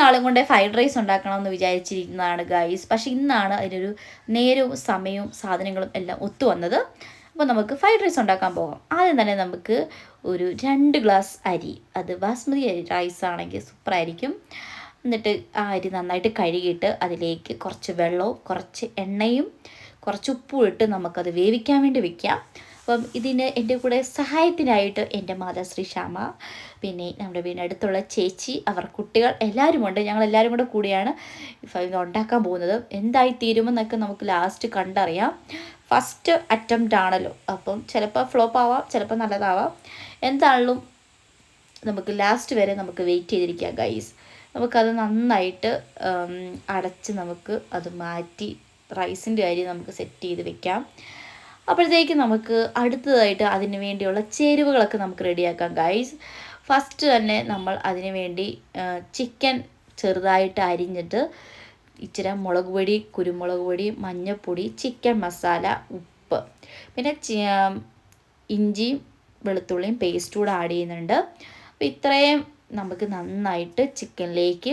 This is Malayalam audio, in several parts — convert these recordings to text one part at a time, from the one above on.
നാളും കൊണ്ട് ഫ്രൈഡ് റൈസ് ഉണ്ടാക്കണം എന്ന് വിചാരിച്ചിരുന്നതാണ് ഗൈസ് പക്ഷെ ഇന്നാണ് അതിനൊരു നേരവും സമയവും സാധനങ്ങളും എല്ലാം ഒത്തു വന്നത്. അപ്പോൾ നമുക്ക് ഫ്രൈഡ് റൈസ് ഉണ്ടാക്കാൻ പോകാം. ആദ്യം തന്നെ നമുക്ക് ഒരു രണ്ട് ഗ്ലാസ് അരി അത് ബാസ്മതി അരി റൈസ് ആണെങ്കിൽ സൂപ്പറായിരിക്കും എന്നിട്ട് ആ അരി നന്നായിട്ട് കഴുകിയിട്ട് അതിലേക്ക് കുറച്ച് വെള്ളവും കുറച്ച് എണ്ണയും കുറച്ച് ഉപ്പും ഇട്ട് നമുക്കത് വേവിക്കാൻ വേണ്ടി വെക്കാം. അപ്പം ഇതിന് എന്റെ കൂടെ സഹായത്തിനായിട്ട് എന്റെ മാതാശ്രീ ശ്യാമ പിന്നെ നമ്മുടെ വീടിനടുത്തുള്ള ചേച്ചി അവർ കുട്ടികൾ എല്ലാവരും ഉണ്ട് ഞങ്ങൾ എല്ലാവരും കൂടെ കൂടിയാണ് ഇത് ഉണ്ടാക്കാൻ പോകുന്നത്. എന്തായി തീരുമെന്നൊക്കെ നമുക്ക് ലാസ്റ്റ് കണ്ടറിയാം. ഫസ്റ്റ് അറ്റംപ്റ്റ് ആണല്ലോ. അപ്പം ചിലപ്പോൾ ഫ്ലോപ്പ് ആവാം ചിലപ്പോൾ നല്ലതാവാം. എന്താണെങ്കിലും നമുക്ക് ലാസ്റ്റ് വരെ നമുക്ക് വെയിറ്റ് ചെയ്തിരിക്കാം ഗൈസ് നമുക്കത് നന്നായിട്ട് അടച്ച് നമുക്ക് അത് മാറ്റി റൈസിന്റെ അരി നമുക്ക് സെറ്റ് ചെയ്ത് വെക്കാം. അപ്പോഴത്തേക്ക് നമുക്ക് അടുത്തതായിട്ട് അതിന് വേണ്ടിയുള്ള ചേരുവകളൊക്കെ നമുക്ക് റെഡിയാക്കാം ഗൈസ് ഫസ്റ്റ് തന്നെ നമ്മൾ അതിന് വേണ്ടി ചിക്കൻ ചെറുതായിട്ട് അരിഞ്ഞിട്ട് ഇച്ചിരി മുളക് പൊടി കുരുമുളക് പൊടി മഞ്ഞൾപ്പൊടി ചിക്കൻ മസാല ഉപ്പ്. പിന്നെ ഇഞ്ചിയും വെളുത്തുള്ളിയും പേസ്റ്റ് കൂടെ ആഡ് ചെയ്യുന്നുണ്ട്. അപ്പോൾ ഇത്രയും നമുക്ക് നന്നായിട്ട് ചിക്കനിലേക്ക്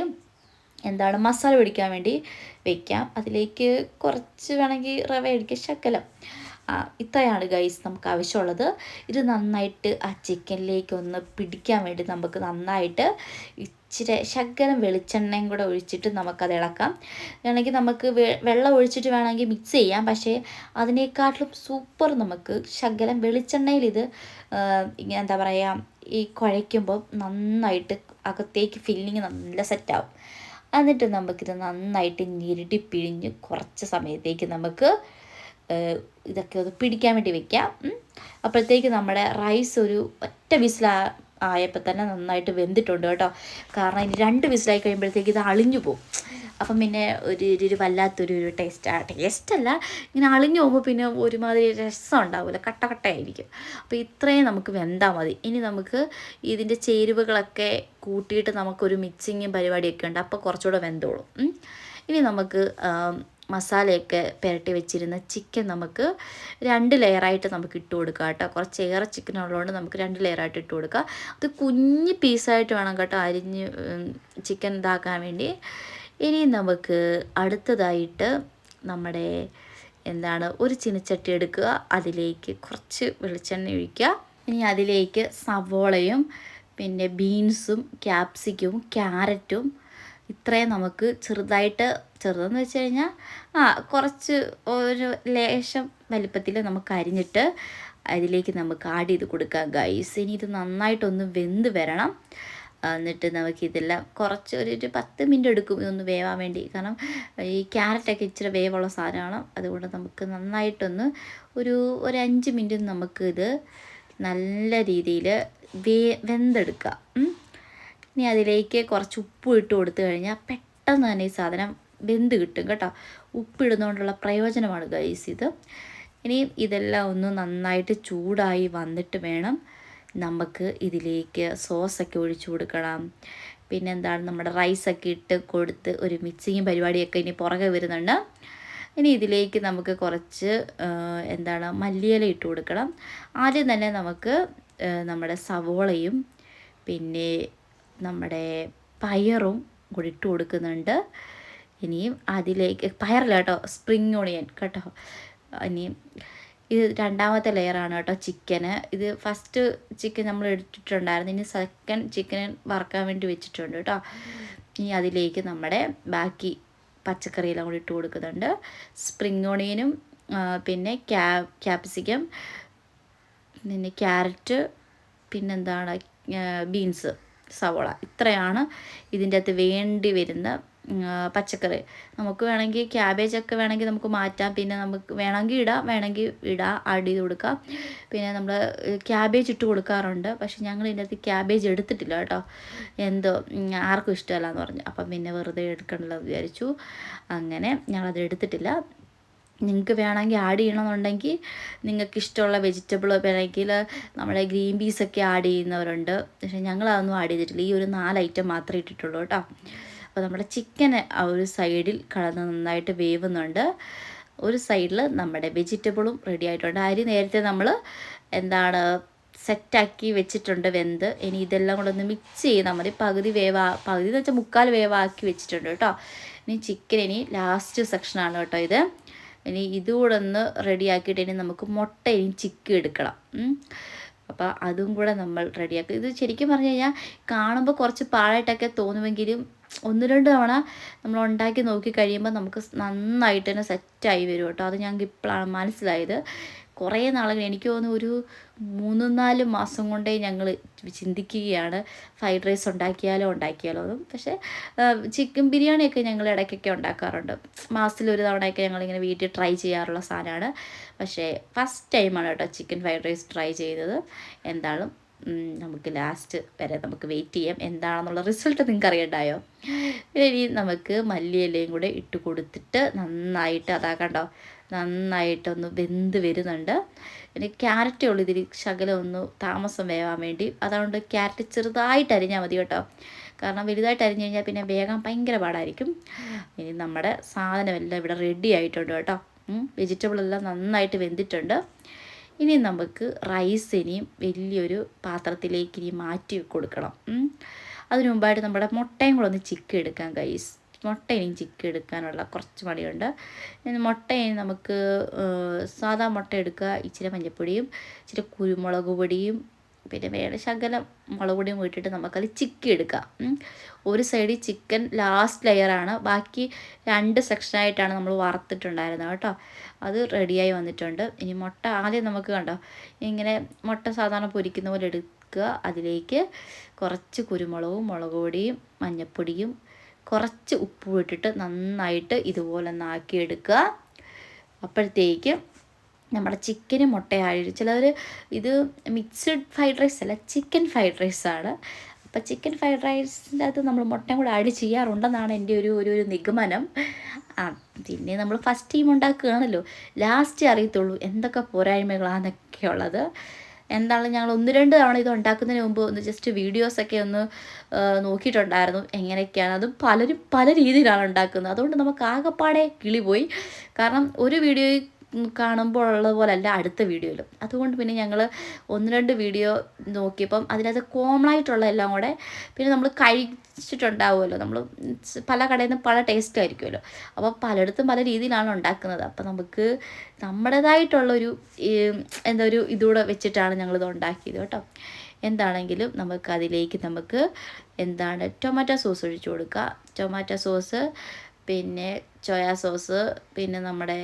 എന്താണ് മസാല പിടിക്കാൻ വേണ്ടി വെക്കാം. അതിലേക്ക് കുറച്ച് വേണമെങ്കിൽ റവ അടിക്കുക ശക്കലം ഇത്രയാണ് ഗൈസ് നമുക്ക് ആവശ്യമുള്ളത്. ഇത് നന്നായിട്ട് ആ ചിക്കനിലേക്ക് ഒന്ന് പിടിക്കാൻ വേണ്ടി നമുക്ക് നന്നായിട്ട് ഇച്ചിരി ശകലം വെളിച്ചെണ്ണയും കൂടെ ഒഴിച്ചിട്ട് നമുക്കത് ഇളക്കാം. വേണമെങ്കിൽ നമുക്ക് വെള്ളം ഒഴിച്ചിട്ട് വേണമെങ്കിൽ മിക്സ് ചെയ്യാം. പക്ഷേ അതിനേക്കാട്ടിലും സൂപ്പർ നമുക്ക് ശകലം വെളിച്ചെണ്ണയിൽ ഇത് എന്താ പറയുക ഈ കുഴയ്ക്കുമ്പോൾ നന്നായിട്ട് അകത്തേക്ക് ഫില്ലിങ് നല്ല സെറ്റാവും എന്നിട്ട് നമുക്കിത് നന്നായിട്ട് ഞെരുടി പിഴിഞ്ഞ് കുറച്ച് സമയത്തേക്ക് നമുക്ക് ഇതൊക്കെ ഒന്ന് പിടിക്കാൻ വേണ്ടി വെക്കാം. അപ്പോഴത്തേക്ക് നമ്മുടെ റൈസ് ഒരു ഒറ്റ വിസില ആയപ്പോൾ തന്നെ നന്നായിട്ട് വെന്തിട്ടുണ്ട് കേട്ടോ. കാരണം ഇനി രണ്ട് വിസിലായി കഴിയുമ്പോഴത്തേക്ക് ഇത് അളിഞ്ഞു പോകും അപ്പം പിന്നെ ഒരു ഒരു വല്ലാത്തൊരു ഒരു ടേസ്റ്റ് ടേസ്റ്റല്ല ഇങ്ങനെ അളിഞ്ഞു പോകുമ്പോൾ പിന്നെ ഒരുമാതിരി രസം ഉണ്ടാവില്ല. കട്ട കട്ടയായിരിക്കും അപ്പോൾ ഇത്രയും നമുക്ക് വെന്താൽ മതി. ഇനി നമുക്ക് ഇതിന്റെ ചേരുവകളൊക്കെ കൂട്ടിയിട്ട് നമുക്കൊരു മിക്സിങ്ങും പരിപാടിയൊക്കെ ഉണ്ട്. അപ്പോൾ കുറച്ചുകൂടെ വെന്തോളും. ഇനി നമുക്ക് മസാലയൊക്കെ പുരട്ടി വെച്ചിരുന്ന ചിക്കൻ നമുക്ക് രണ്ട് ലെയറായിട്ട് നമുക്ക് ഇട്ട് കൊടുക്കാം കേട്ടോ. കുറച്ച് ഏറെ ചിക്കൻ ഉള്ളതുകൊണ്ട് നമുക്ക് രണ്ട് ലെയറായിട്ട് ഇട്ട് കൊടുക്കാം. അത് കുഞ്ഞ് പീസായിട്ട് വേണം കേട്ടോ അരിഞ്ഞ് ചിക്കൻ ഇതാക്കാൻ വേണ്ടി. ഇനി നമുക്ക് അടുത്തതായിട്ട് നമ്മുടെ എന്താണ് ഒരു ചിനിച്ചട്ടി എടുക്കുക. അതിലേക്ക് കുറച്ച് വെളിച്ചെണ്ണ ഒഴിക്കുക. ഇനി അതിലേക്ക് സവോളയും പിന്നെ ബീൻസും ക്യാപ്സിക്കും ക്യാരറ്റും ഇത്രയും നമുക്ക് ചെറുതായിട്ട് ചെറുതെന്ന് വെച്ച് കഴിഞ്ഞാൽ ആ കുറച്ച് ഒരു ലേശം വലിപ്പത്തിൽ നമുക്ക് അരിഞ്ഞിട്ട് അതിലേക്ക് നമുക്ക് ആഡ് ചെയ്ത് കൊടുക്കാം ഗൈസ് ഇനി ഇത് നന്നായിട്ടൊന്ന് വെന്ത് വരണം. എന്നിട്ട് നമുക്കിതെല്ലാം കുറച്ച് ഒരു ഒരു പത്ത് മിനിറ്റ് എടുക്കും ഇതൊന്ന് വേവാൻ വേണ്ടി. കാരണം ഈ ക്യാരറ്റൊക്കെ ഇച്ചിരി വേവുള്ള സാധനമാണ്. അതുകൊണ്ട് നമുക്ക് നന്നായിട്ടൊന്ന് ഒരു ഒരു അഞ്ച് മിനിറ്റ് നമുക്കിത് നല്ല രീതിയിൽ വേ വെന്തെടുക്കാം. ഇനി അതിലേക്ക് കുറച്ച് ഉപ്പ് ഇട്ട് കൊടുത്തു കഴിഞ്ഞാൽ പെട്ടെന്ന് തന്നെ ഈ സാധനം വെന്ത് കിട്ടും കേട്ടോ. ഉപ്പിടുന്നതുകൊണ്ടുള്ള പ്രയോജനമാണ് ഗൈസ് ഇത്. ഇനിയും ഇതെല്ലാം ഒന്ന് നന്നായിട്ട് ചൂടായി വന്നിട്ട് വേണം നമുക്ക് ഇതിലേക്ക് സോസൊക്കെ ഒഴിച്ചു കൊടുക്കണം. പിന്നെ എന്താണ് നമ്മുടെ റൈസൊക്കെ ഇട്ട് കൊടുത്ത് ഒരു മിക്സിങ്ങും പരിപാടിയൊക്കെ ഇനി പുറകെ വരുന്നുണ്ട്. ഇനി ഇതിലേക്ക് നമുക്ക് കുറച്ച് എന്താണ് മല്ലിയില ഇട്ട് കൊടുക്കണം. ആദ്യം തന്നെ നമുക്ക് നമ്മുടെ സവോളയും പിന്നെ നമ്മുടെ പയറും കൂടി ഇട്ട് കൊടുക്കുന്നുണ്ട്. ഇനിയും അതിലേക്ക് പയറില്ല കേട്ടോ സ്പ്രിങ് ഓണിയൻ കേട്ടോ. ഇനിയും ഇത് രണ്ടാമത്തെ ലെയറാണ് കേട്ടോ ചിക്കന് ഇത് ഫസ്റ്റ് ചിക്കൻ നമ്മൾ എടുത്തിട്ടുണ്ടായിരുന്നു. ഇനി സെക്കൻഡ് ചിക്കൻ വറക്കാൻ വേണ്ടി വെച്ചിട്ടുണ്ട് കേട്ടോ. ഇനി അതിലേക്ക് നമ്മുടെ ബാക്കി പച്ചക്കറിയെല്ലാം കൂടി ഇട്ട് കൊടുക്കുന്നുണ്ട്. സ്പ്രിങ് ഓണിയനും പിന്നെ ക്യാ ക്യാപ്സിക്കം പിന്നെ ക്യാരറ്റ് പിന്നെന്താണ് ബീൻസ് സവോള. ഇത്രയാണ് ഇതിന്റെ അകത്ത് വേണ്ടി വരുന്ന പച്ചക്കറി. നമുക്ക് വേണമെങ്കിൽ ക്യാബേജൊക്കെ വേണമെങ്കിൽ നമുക്ക് മാറ്റാം. പിന്നെ നമുക്ക് വേണമെങ്കിൽ ഇടാം. വേണമെങ്കിൽ ഇടാം. ആഡ് ചെയ്ത് കൊടുക്കാം. പിന്നെ നമ്മൾ ക്യാബേജ് ഇട്ട് കൊടുക്കാറുണ്ട്. പക്ഷെ ഞങ്ങൾ ഇതിന്റെ അകത്ത് ക്യാബേജ് എടുത്തിട്ടില്ല കേട്ടോ. എന്തോ ആർക്കും ഇഷ്ടമല്ല എന്ന് പറഞ്ഞു. അപ്പം പിന്നെ വെറുതെ എടുക്കണമല്ലോ വിചാരിച്ചു. അങ്ങനെ ഞങ്ങളത് എടുത്തിട്ടില്ല. നിങ്ങൾക്ക് വേണമെങ്കിൽ ആഡ് ചെയ്യണമെന്നുണ്ടെങ്കിൽ നിങ്ങൾക്ക് ഇഷ്ടമുള്ള വെജിറ്റബിൾ വേണമെങ്കിൽ നമ്മുടെ ഗ്രീൻ പീസൊക്കെ ആഡ് ചെയ്യുന്നവരുണ്ട്. പക്ഷേ ഞങ്ങളതൊന്നും ആഡ് ചെയ്തിട്ടില്ല. ഈ ഒരു നാല് ഐറ്റം മാത്രമേ ഇട്ടിട്ടുള്ളൂ കേട്ടോ. അപ്പോൾ നമ്മുടെ ചിക്കൻ ആ ഒരു സൈഡിൽ കടന്ന് നന്നായിട്ട് വേവുന്നുണ്ട്. ഒരു സൈഡിൽ നമ്മുടെ വെജിറ്റബിളും റെഡി ആയിട്ടുണ്ട്. അരി നേരത്തെ നമ്മൾ എന്താണ് സെറ്റാക്കി വെച്ചിട്ടുണ്ട് വെന്ത്. ഇനി ഇതെല്ലാം കൂടെ ഒന്ന് മിക്സ് ചെയ്താൽ മതി പകുതി വേവാ പകുതി എന്ന് വെച്ചാൽ മുക്കാൽ വേവാക്കി വെച്ചിട്ടുണ്ട് കേട്ടോ. ഇനി ചിക്കൻ ഇനി ലാസ്റ്റ് സെക്ഷനാണ് കേട്ടോ ഇത്. ഇനി ഇതുകൂടെ ഒന്ന് റെഡിയാക്കിയിട്ട് ഇനി നമുക്ക് മുട്ട ഇനി ചിക്കി എടുക്കണം. അപ്പോൾ അതും കൂടെ നമ്മൾ റെഡിയാക്കും ഇത് ശരിക്കും പറഞ്ഞു കഴിഞ്ഞാൽ കാണുമ്പോൾ കുറച്ച് പാഴായിട്ടൊക്കെ തോന്നുമെങ്കിലും ഒന്ന് രണ്ട് തവണ നമ്മൾ ഉണ്ടാക്കി നോക്കി കഴിയുമ്പോൾ നമുക്ക് നന്നായിട്ട് തന്നെ സെറ്റായി വരും കേട്ടോ. അത് ഞങ്ങൾക്ക് ഇപ്പോഴാണ് മനസ്സിലായത്. കുറേ നാളുകൾ എനിക്ക് തോന്നുന്നു ഒരു മൂന്ന് നാല് മാസം കൊണ്ടേ ഞങ്ങൾ ചിന്തിക്കുകയാണ്. ഫ്രൈഡ് റൈസ് ഉണ്ടാക്കിയാലോ ഉണ്ടാക്കിയാലോ അതും പക്ഷേ ചിക്കൻ ബിരിയാണിയൊക്കെ ഞങ്ങൾ ഇടയ്ക്കൊക്കെ ഉണ്ടാക്കാറുണ്ട്. മാസത്തിൽ ഒരു തവണയൊക്കെ ഞങ്ങളിങ്ങനെ വീട്ടിൽ ട്രൈ ചെയ്യാറുള്ള സാധനമാണ്. പക്ഷേ ഫസ്റ്റ് ടൈമാണ് കേട്ടോ ചിക്കൻ ഫ്രൈഡ് റൈസ് ട്രൈ ചെയ്തത്. എന്തായാലും നമുക്ക് ലാസ്റ്റ് വരെ നമുക്ക് വെയിറ്റ് ചെയ്യാം. എന്താണെന്നുള്ള റിസൾട്ട് നിങ്ങൾക്ക് അറിയണ്ടായോ? ഇനി നമുക്ക് മല്ലിയിലയും കൂടെ ഇട്ട് കൊടുത്തിട്ട് നന്നായിട്ട് അതാ കണ്ടോ നന്നായിട്ടൊന്ന് വെന്ത് വരുന്നുണ്ട്. ഇനി ക്യാരറ്റേ ഉള്ളൂ ഇതിൽ ശകലം ഒന്ന് താമസം വേവാൻ വേണ്ടി. അതുകൊണ്ട് ക്യാരറ്റ് ചെറുതായിട്ട് അരിഞ്ഞാൽ മതി കേട്ടോ. കാരണം വലുതായിട്ട് അരിഞ്ഞു കഴിഞ്ഞാൽ പിന്നെ വേഗം ഭയങ്കര പാടായിരിക്കും. ഇനി നമ്മുടെ സാധനമെല്ലാം ഇവിടെ റെഡി ആയിട്ടുണ്ട് കേട്ടോ. വെജിറ്റബിൾ എല്ലാം നന്നായിട്ട് വെന്തിട്ടുണ്ട്. ഇനി നമുക്ക് റൈസ് ഇനിയും വലിയൊരു പാത്രത്തിലേക്ക് ഇനി മാറ്റി കൊടുക്കണം. അതിനു മുമ്പായിട്ട് നമ്മുടെ മുട്ടയും കൂടെ ഒന്ന് ചിക്കി എടുക്കാം കൈസ് ഇനിയും ചിക്കി എടുക്കാനുള്ള കുറച്ച് മടിയുണ്ട് മുട്ടയും നമുക്ക് സാധാ മുട്ട എടുക്കുക. ഇച്ചിരി മഞ്ഞപ്പൊടിയും ഇച്ചിരി കുരുമുളക് പൊടിയും പിന്നെ വേണ ശകലം മുളക് പൊടിയും ഇട്ടിട്ട് നമുക്കത് ചിക്കി എടുക്കാം ഒരു സൈഡിൽ ചിക്കൻ ലാസ്റ്റ് ലെയറാണ് ബാക്കി രണ്ട് സെക്ഷനായിട്ടാണ് നമ്മൾ വറുത്തിട്ടുണ്ടായിരുന്നത് കേട്ടോ. അത് റെഡിയായി വന്നിട്ടുണ്ട്. ഇനി മുട്ട ആദ്യം നമുക്ക് കണ്ടോ ഇങ്ങനെ മുട്ട സാധാരണ പൊരിക്കുന്ന പോലെ എടുക്കുക. അതിലേക്ക് കുറച്ച് കുരുമുളകും മുളക് പൊടിയും മഞ്ഞൾപ്പൊടിയും കുറച്ച് ഉപ്പ് ഇട്ടിട്ട് നന്നായിട്ട് ഇതുപോലെ എടുക്കുക അപ്പോഴത്തേക്ക് നമ്മുടെ ചിക്കനും മുട്ടയായി ചിലവർ ഇത് മിക്സഡ് ഫ്രൈഡ് റൈസ് അല്ല ചിക്കൻ ഫ്രൈഡ് റൈസാണ് അപ്പോൾ ചിക്കൻ ഫ്രൈഡ് റൈസിന്റെ അകത്ത് നമ്മൾ മുട്ടയും കൂടെ ആഡ് ചെയ്യാറുണ്ടെന്നാണ് എന്റെ ഒരു ഒരു ഒരു നിഗമനം. ആ പിന്നെ നമ്മൾ ഫസ്റ്റ് ടൈം ഉണ്ടാക്കുകയാണല്ലോ. ലാസ്റ്റ് അറിയത്തുള്ളൂ എന്തൊക്കെ പോരായ്മകളാണെന്നൊക്കെ ഉള്ളത് എന്താണ് ഞങ്ങൾ ഒന്ന് രണ്ട് തവണ ഇത് ഉണ്ടാക്കുന്നതിന് മുമ്പ് ഒന്ന് ജസ്റ്റ് വീഡിയോസൊക്കെ ഒന്ന് നോക്കിയിട്ടുണ്ടായിരുന്നു. എങ്ങനെയൊക്കെയാണ് അതും പലരും പല രീതിയിലാണ് ഉണ്ടാക്കുന്നത്. അതുകൊണ്ട് നമുക്ക് ആകെപ്പാടെ കിളി പോയി കാരണം ഒരു വീഡിയോയിൽ കാണുമ്പോൾ ഉള്ളത് പോലല്ല അടുത്ത വീഡിയോയിലും. അതുകൊണ്ട് പിന്നെ ഞങ്ങൾ ഒന്ന് രണ്ട് വീഡിയോ നോക്കിയപ്പം അതിനകത്ത് കോമൺ ആയിട്ടുള്ള എല്ലാം കൂടെ പിന്നെ നമ്മൾ കഴിച്ചിട്ടുണ്ടാവുമല്ലോ. നമ്മൾ പല കടയിൽ നിന്ന് പല ടേസ്റ്റ് ആയിരിക്കുമല്ലോ. അപ്പോൾ പലയിടത്തും പല രീതിയിലാണ് ഉണ്ടാക്കുന്നത്. അപ്പോൾ നമുക്ക് നമ്മുടേതായിട്ടുള്ളൊരു എന്താ ഒരു ഇതുകൂടെ വെച്ചിട്ടാണ് ഞങ്ങളിത് ഉണ്ടാക്കിയത് കേട്ടോ. എന്താണെങ്കിലും നമുക്ക് അതിലേക്ക് നമുക്ക് എന്താണ് ടൊമാറ്റോ സോസ് ഒഴിച്ചു കൊടുക്കുക. ടൊമാറ്റോ സോസ് പിന്നെ സോയാ സോസ് പിന്നെ നമ്മുടെ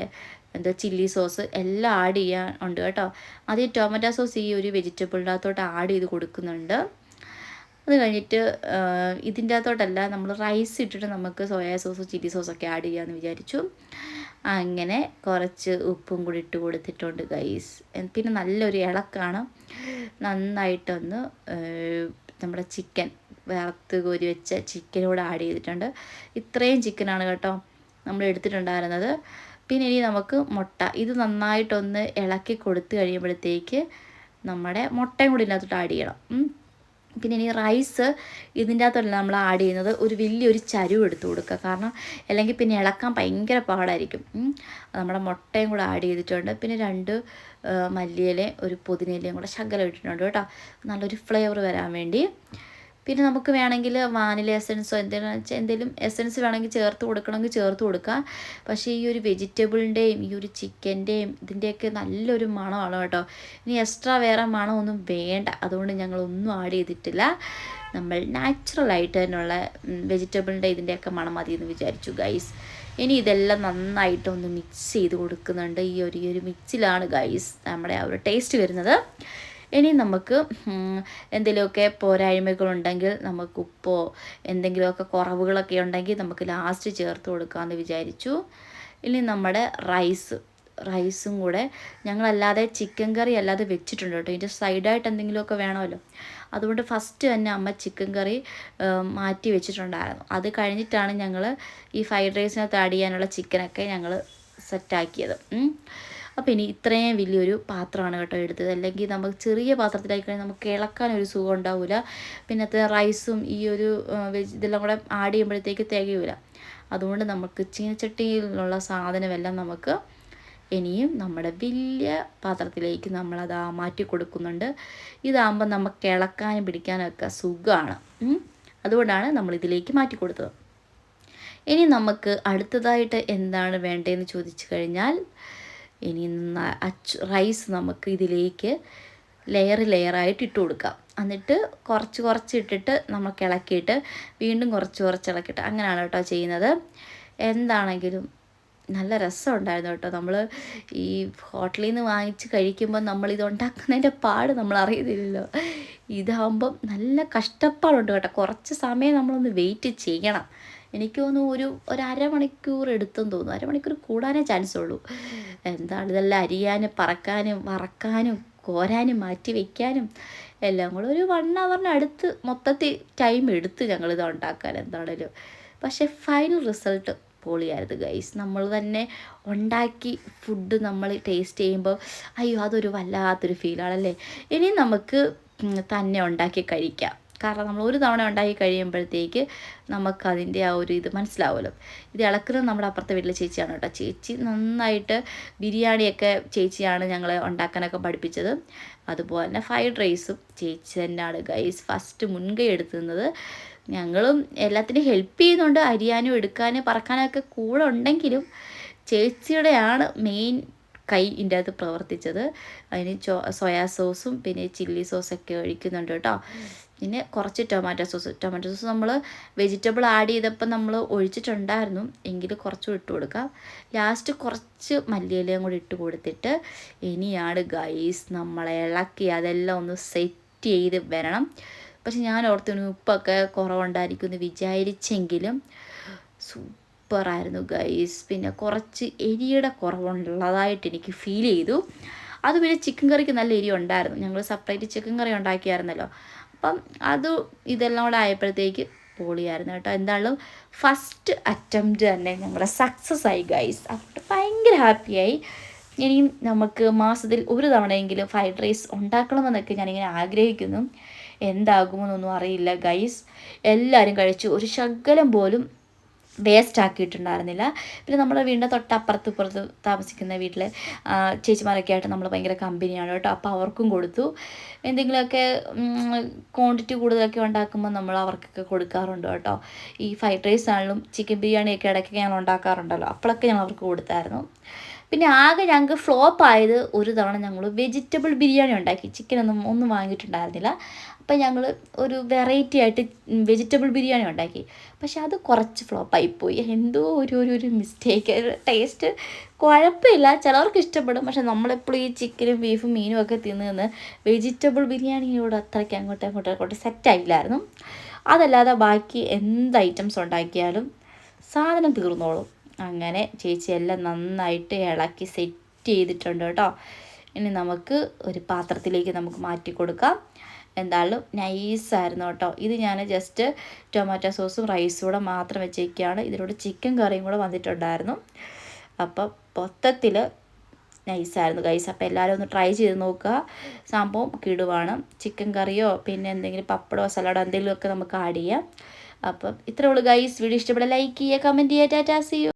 എന്താ ചില്ലി സോസ് എല്ലാം ആഡ് ചെയ്യാൻ ഉണ്ട് കേട്ടോ. അത് ഈ ടൊമാറ്റോ സോസ് ഈ ഒരു വെജിറ്റബിളിന്റെ അകത്തോട്ട് ആഡ് ചെയ്ത് കൊടുക്കുന്നുണ്ട്. അത് കഴിഞ്ഞിട്ട് ഇതിന്റെ അകത്തോട്ടല്ല നമ്മൾ റൈസ് ഇട്ടിട്ട് നമുക്ക് സോയാ സോസ് ചില്ലി സോസൊക്കെ ആഡ് ചെയ്യാമെന്ന് വിചാരിച്ചു. അങ്ങനെ കുറച്ച് ഉപ്പും കൂടി ഇട്ട് കൊടുത്തിട്ടുണ്ട് ഗൈസ് പിന്നെ നല്ലൊരു ഇളക്കാണ്. നന്നായിട്ടൊന്ന് നമ്മുടെ ചിക്കൻ വറുത്ത് കോരി വെച്ച ചിക്കനോട് ആഡ് ചെയ്തിട്ടുണ്ട്. ഇത്രയും ചിക്കനാണ് കേട്ടോ നമ്മൾ എടുത്തിട്ടുണ്ടായിരുന്നത്. പിന്നെ ഇനി നമുക്ക് മുട്ട. ഇത് നന്നായിട്ടൊന്ന് ഇളക്കി കൊടുത്തു കഴിയുമ്പോഴത്തേക്ക് നമ്മുടെ മുട്ടയും കൂടി ഇതിനകത്തോട്ട് ആഡ് ചെയ്യണം. പിന്നെ ഇനി റൈസ് ഇതിന്റെ അകത്തല്ല നമ്മൾ ആഡ് ചെയ്യുന്നത്. ഒരു വലിയൊരു ചരുവ് എടുത്ത് കൊടുക്കുക. കാരണം അല്ലെങ്കിൽ പിന്നെ ഇളക്കാൻ ഭയങ്കര പാടായിരിക്കും. നമ്മുടെ മുട്ടയും കൂടെ ആഡ് ചെയ്തിട്ടുണ്ട്. പിന്നെ രണ്ട് മല്ലിയിലയും ഒരു പുതിനയിലയും കൂടെ ശകലം ഇട്ടിട്ടുണ്ട് കേട്ടോ. നല്ലൊരു ഫ്ലേവർ വരാൻ വേണ്ടി. പിന്നെ നമുക്ക് വേണമെങ്കിൽ വാനില എസൻസോ എന്തെങ്കിലും വെച്ചാൽ എന്തെങ്കിലും എസൻസ് വേണമെങ്കിൽ ചേർത്ത് കൊടുക്കണമെങ്കിൽ ചേർത്ത് കൊടുക്കാം. പക്ഷേ ഈ ഒരു വെജിറ്റബിളിന്റെയും ഈ ഒരു ചിക്കന്റെയും ഇതിന്റെയൊക്കെ നല്ലൊരു മണമാണ് കേട്ടോ. ഇനി എക്സ്ട്രാ വേറെ മണമൊന്നും വേണ്ട. അതുകൊണ്ട് ഞങ്ങളൊന്നും ആഡ് ചെയ്തിട്ടില്ല. നമ്മൾ നാച്ചുറലായിട്ട് തന്നെയുള്ള വെജിറ്റബിളിന്റെ ഇതിന്റെയൊക്കെ മണം മതി എന്ന് വിചാരിച്ചു ഗൈസ്. ഇനി ഇതെല്ലാം നന്നായിട്ടൊന്ന് മിക്സ് ചെയ്ത് കൊടുക്കുന്നുണ്ട്. ഈ ഒരു ഈ ഒരു മിക്സിലാണ് ഗൈസ് നമ്മുടെ ആ ഒരു ടേസ്റ്റ് വരുന്നത്. ഇനി നമുക്ക് എന്തെങ്കിലുമൊക്കെ പോരായ്മകളുണ്ടെങ്കിൽ നമുക്ക് ഉപ്പോ എന്തെങ്കിലുമൊക്കെ കുറവുകളൊക്കെ ഉണ്ടെങ്കിൽ നമുക്ക് ലാസ്റ്റ് ചേർത്ത് കൊടുക്കാമെന്ന് വിചാരിച്ചു. ഇനി നമ്മുടെ റൈസ് റൈസും കൂടെ ഞങ്ങളല്ലാതെ ചിക്കൻ കറി അല്ലാതെ വെച്ചിട്ടുണ്ട് കേട്ടോ. ഇതിന്റെ സൈഡായിട്ട് എന്തെങ്കിലുമൊക്കെ വേണമല്ലോ. അതുകൊണ്ട് ഫസ്റ്റ് തന്നെ അമ്മ ചിക്കൻ കറി മാറ്റി വെച്ചിട്ടുണ്ടായിരുന്നു. അത് കഴിഞ്ഞിട്ടാണ് ഞങ്ങൾ ഈ ഫ്രൈഡ് റൈസിനകത്ത് ആഡ് ചെയ്യാനുള്ള ചിക്കനൊക്കെ ഞങ്ങൾ സെറ്റാക്കിയത് അപ്പോൾ ഇനി ഇത്രയും വലിയൊരു പാത്രമാണ് കേട്ടോ എടുത്തത്. അല്ലെങ്കിൽ നമുക്ക് ചെറിയ പാത്രത്തിലായിക്കഴിഞ്ഞാൽ നമുക്ക് ഇളക്കാൻ ഒരു സുഖം ഉണ്ടാവില്ല പിന്നത്തെ റൈസും ഈ ഒരു വെജ് ഇതെല്ലാം കൂടെ ആഡ് ചെയ്യുമ്പോഴത്തേക്ക് തികയില്ല അതുകൊണ്ട് നമുക്ക് ചീനച്ചട്ടിയിലുള്ള സാധനമെല്ലാം നമുക്ക് ഇനിയും നമ്മുടെ വലിയ പാത്രത്തിലേക്ക് നമ്മളത് മാറ്റി കൊടുക്കുന്നുണ്ട്. ഇതാകുമ്പോൾ നമുക്ക് ഇളക്കാനും പിടിക്കാനൊക്കെ സുഖമാണ് അതുകൊണ്ടാണ് നമ്മൾ ഇതിലേക്ക് മാറ്റി കൊടുത്തത്. ഇനി നമുക്ക് അടുത്തതായിട്ട് എന്താണ് വേണ്ടതെന്ന് ചോദിച്ചു കഴിഞ്ഞാൽ ഇനി അച്ച് റൈസ് നമുക്ക് ഇതിലേക്ക് ലെയർ ലെയറായിട്ട് ഇട്ട് കൊടുക്കാം. എന്നിട്ട് കുറച്ച് കുറച്ച് ഇട്ടിട്ട് നമ്മൾ ഇളക്കിയിട്ട് വീണ്ടും കുറച്ച് കുറച്ച് ഇളക്കിയിട്ട് അങ്ങനെയാണ് കേട്ടോ ചെയ്യുന്നത്. എന്താണെങ്കിലും നല്ല രസമുണ്ടായിരുന്നു കേട്ടോ. നമ്മൾ ഈ ഹോട്ടലിൽ നിന്ന് വാങ്ങിച്ച് കഴിക്കുമ്പോൾ നമ്മൾ ഇത് ഉണ്ടാക്കുന്നതിന്റെ പാട് നമ്മൾ അറിയുന്നില്ലല്ലോ. ഇതാകുമ്പം നല്ല കഷ്ടപ്പാടുണ്ട് കേട്ടോ. കുറച്ച് സമയം നമ്മളൊന്ന് വെയിറ്റ് ചെയ്യണം. എനിക്ക് തോന്നുന്നു ഒരു ഒരു അരമണിക്കൂർ എടുത്തെന്ന് തോന്നുന്നു. അരമണിക്കൂർ കൂടാനേ ചാൻസ് ഉള്ളൂ. എന്താണ് ഇതെല്ലാം അരിയാനും പറക്കാനും വറക്കാനും കോരാനും മാറ്റി വയ്ക്കാനും എല്ലാം കൂടെ ഒരു വൺ അവറിന് അടുത്ത് മൊത്തത്തിൽ ടൈം എടുത്ത് ഞങ്ങളിത് ഉണ്ടാക്കാൻ എന്താണേലും. പക്ഷേ ഫൈനൽ റിസൾട്ട് പൊളിയായിരുന്നു ഗൈസ് നമ്മൾ തന്നെ ഉണ്ടാക്കി ഫുഡ് നമ്മൾ ടേസ്റ്റ് ചെയ്യുമ്പോൾ അയ്യോ അതൊരു വല്ലാത്തൊരു ഫീലാണല്ലേ ഇനി നമുക്ക് തന്നെ ഉണ്ടാക്കി കഴിക്കാം. കാരണം നമ്മൾ ഒരു തവണ ഉണ്ടാക്കി കഴിയുമ്പോഴത്തേക്ക് നമുക്കതിന്റെ ആ ഒരു ഇത് മനസ്സിലാവുമല്ലോ. ഇത് ഇളക്കുന്നത് നമ്മുടെ അപ്പുറത്തെ വീട്ടിലെ ചേച്ചിയാണ് കേട്ടോ. ചേച്ചി നന്നായിട്ട് ബിരിയാണിയൊക്കെ ചേച്ചിയാണ് ഞങ്ങളെ ഉണ്ടാക്കാനൊക്കെ പഠിപ്പിച്ചത്. അതുപോലെ തന്നെ ഫ്രൈഡ് റൈസും ചേച്ചി തന്നെയാണ് ഗൈസ് ഫസ്റ്റ് മുൻകൈ എടുത്തുന്നത് ഞങ്ങളും എല്ലാത്തിനും ഹെൽപ്പ് ചെയ്യുന്നുണ്ട്. അരിയാനും എടുക്കാനും പറക്കാനൊക്കെ കൂടെ ഉണ്ടെങ്കിലും ചേച്ചിയുടെയാണ് മെയിൻ കൈ ഇതിന്റെ അകത്ത് പ്രവർത്തിച്ചത്. അതിന് ചോ സോയാ സോസും പിന്നെ ചില്ലി സോസൊക്കെ ഒഴിക്കുന്നുണ്ട് കേട്ടോ. പിന്നെ കുറച്ച് ടൊമാറ്റോ സോസ്. ടൊമാറ്റോ സോസ് നമ്മൾ വെജിറ്റബിൾ ആഡ് ചെയ്തപ്പോൾ നമ്മൾ ഒഴിച്ചിട്ടുണ്ടായിരുന്നു. എങ്കിൽ കുറച്ചും ഇട്ട് കൊടുക്കാം. ലാസ്റ്റ് കുറച്ച് മല്ലിയിലയും കൂടി ഇട്ട് കൊടുത്തിട്ട് ഇനിയാണ് ഗൈസ് നമ്മളെ ഇളക്കി അതെല്ലാം ഒന്ന് സെറ്റ് ചെയ്ത് വരണം. പക്ഷെ ഞാൻ ഓർത്തിന് ഉപ്പൊക്കെ കുറവുണ്ടായിരിക്കും എന്ന് വിചാരിച്ചെങ്കിലും സൂപ്പറായിരുന്നു ഗൈസ് പിന്നെ കുറച്ച് എരിയുടെ കുറവുള്ളതായിട്ട് എനിക്ക് ഫീൽ ചെയ്തു. അത് പിന്നെ ചിക്കൻ കറിക്ക് നല്ല എരി ഉണ്ടായിരുന്നു. ഞങ്ങൾ സെപ്പറേറ്റ് ചിക്കൻ കറി ഉണ്ടാക്കിയായിരുന്നല്ലോ. അപ്പം അത് ഇതെല്ലാം കൂടെ ആയപ്പോഴത്തേക്ക് പൊളിയായിരുന്നു കേട്ടോ. എന്തായാലും ഫസ്റ്റ് അറ്റംപ്റ്റ് തന്നെ ഞങ്ങളുടെ സക്സസ് ആയി ഗൈസ് അതുകൊണ്ട് ഭയങ്കര ഹാപ്പിയായി ഇനിയും നമുക്ക് മാസത്തിൽ ഒരു തവണയെങ്കിലും ഫ്രൈഡ് റൈസ് ഉണ്ടാക്കണമെന്നൊക്കെ ഞാനിങ്ങനെ ആഗ്രഹിക്കുന്നു. എന്താകുമെന്നൊന്നും അറിയില്ല ഗൈസ് എല്ലാവരും കഴിച്ചു. ഒരു ശകലം പോലും വേസ്റ്റ് ആക്കിയിട്ടുണ്ടായിരുന്നില്ല. പിന്നെ നമ്മുടെ വീടിന്റെ തൊട്ടപ്പുറത്ത് ഇപ്പുറത്ത് താമസിക്കുന്ന വീട്ടിൽ ചേച്ചിമാരൊക്കെ ആയിട്ട് നമ്മൾ ഭയങ്കര കമ്പനിയാണ് കേട്ടോ. അപ്പോൾ അവർക്കും കൊടുത്തു. എന്തെങ്കിലുമൊക്കെ ക്വാണ്ടിറ്റി കൂടുതലൊക്കെ ഉണ്ടാക്കുമ്പോൾ നമ്മൾ അവർക്കൊക്കെ കൊടുക്കാറുണ്ട് കേട്ടോ. ഈ ഫ്രൈഡ് റൈസ് ആണെങ്കിലും ചിക്കൻ ബിരിയാണിയൊക്കെ ഇടയ്ക്ക് ഞങ്ങൾ ഉണ്ടാക്കാറുണ്ടല്ലോ. അപ്പോഴൊക്കെ ഞങ്ങൾ അവർക്ക് കൊടുത്തായിരുന്നു. പിന്നെ ആകെ ഞങ്ങൾക്ക് ഫ്ലോപ്പ് ആയത് ഒരു തവണ ഞങ്ങൾ വെജിറ്റബിൾ ബിരിയാണി ഉണ്ടാക്കി. ചിക്കനൊന്നും ഒന്നും വാങ്ങിയിട്ടുണ്ടായിരുന്നില്ല. അപ്പം ഞങ്ങൾ ഒരു വെറൈറ്റി ആയിട്ട് വെജിറ്റബിൾ ബിരിയാണി ഉണ്ടാക്കി. പക്ഷെ അത് കുറച്ച് ഫ്ലോപ്പായിപ്പോയി എന്തോ ഒരു ഒരു ഒരു മിസ്റ്റേക്ക് ടേസ്റ്റ് കുഴപ്പമില്ല. ചിലവർക്ക് ഇഷ്ടപ്പെടും. പക്ഷെ നമ്മളെപ്പോഴും ഈ ചിക്കനും ബീഫും മീനും ഒക്കെ തിന്ന് നിന്ന് വെജിറ്റബിൾ ബിരിയാണിയോട് അത്രയ്ക്ക് അങ്ങോട്ടും അങ്ങോട്ടും അങ്ങോട്ട് സെറ്റായില്ലായിരുന്നു അതല്ലാതെ ബാക്കി എന്ത് ഐറ്റംസ് ഉണ്ടാക്കിയാലും സാധനം തീർന്നോളും. അങ്ങനെ ചേച്ചി എല്ലാം നന്നായിട്ട് ഇളക്കി സെറ്റ് ചെയ്തിട്ടുണ്ട് കേട്ടോ. ഇനി നമുക്ക് ഒരു പാത്രത്തിലേക്ക് നമുക്ക് മാറ്റി കൊടുക്കാം. എന്തായാലും നൈസായിരുന്നു കേട്ടോ. ഇത് ഞാൻ ജസ്റ്റ് ടൊമാറ്റോ സോസും റൈസും കൂടെ മാത്രം വെച്ചേക്കുകയാണ് ഇതിലൂടെ ചിക്കൻ കറിയും കൂടെ വന്നിട്ടുണ്ടായിരുന്നു. അപ്പം മൊത്തത്തിൽ നൈസായിരുന്നു ഗൈസ് അപ്പോൾ എല്ലാവരും ഒന്ന് ട്രൈ ചെയ്ത് നോക്കുക. സംഭവം കിടുവാണ്. ചിക്കൻ കറിയോ പിന്നെ എന്തെങ്കിലും പപ്പടോ സലാഡോ എന്തെങ്കിലുമൊക്കെ നമുക്ക് ആഡ് ചെയ്യാം. അപ്പം ഇത്രേ ഉള്ളൂ ഗൈസ് വീഡിയോ ഇഷ്ടപ്പെട്ട ലൈക്ക് ചെയ്യുക കമന്റ് ചെയ്യുക ടാറ്റാ സി